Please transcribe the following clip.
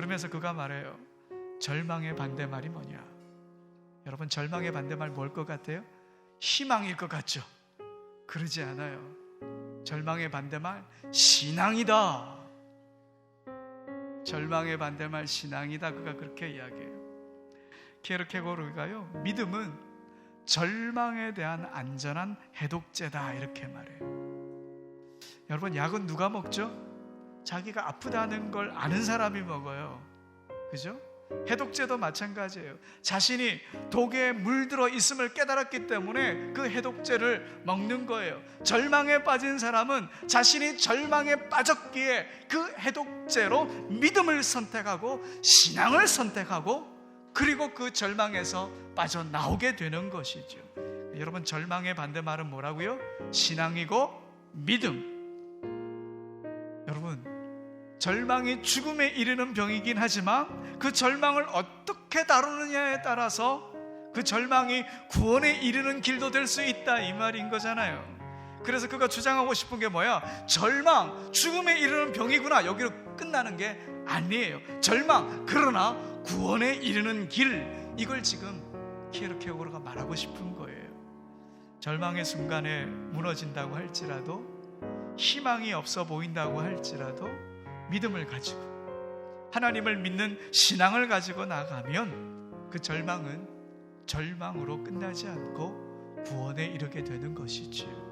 그러면서 그가 말해요. 절망의 반대말이 뭐냐? 여러분 절망의 반대말 뭘 것 같아요? 희망일 것 같죠? 그러지 않아요. 절망의 반대말 신앙이다. 절망의 반대말 신앙이다. 그가 그렇게 이야기해요. 케르케고르가요. 믿음은 절망에 대한 안전한 해독제다 이렇게 말해요. 여러분 약은 누가 먹죠? 자기가 아프다는 걸 아는 사람이 먹어요. 그죠? 해독제도 마찬가지예요. 자신이 독에 물들어 있음을 깨달았기 때문에 그 해독제를 먹는 거예요. 절망에 빠진 사람은 자신이 절망에 빠졌기에 그 해독제로 믿음을 선택하고 신앙을 선택하고 그리고 그 절망에서 빠져나오게 되는 것이죠. 여러분, 절망의 반대말은 뭐라고요? 신앙이고 믿음. 여러분, 절망이 죽음에 이르는 병이긴 하지만 그 절망을 어떻게 다루느냐에 따라서 그 절망이 구원에 이르는 길도 될 수 있다 이 말인 거잖아요. 그래서 그가 주장하고 싶은 게 뭐야? 절망, 죽음에 이르는 병이구나. 여기로 끝나는 게 아니에요. 절망, 그러나 구원에 이르는 길. 이걸 지금 키에르케고르가 말하고 싶은 거예요. 절망의 순간에 무너진다고 할지라도 희망이 없어 보인다고 할지라도 믿음을 가지고 하나님을 믿는 신앙을 가지고 나가면 그 절망은 절망으로 끝나지 않고 구원에 이르게 되는 것이지요.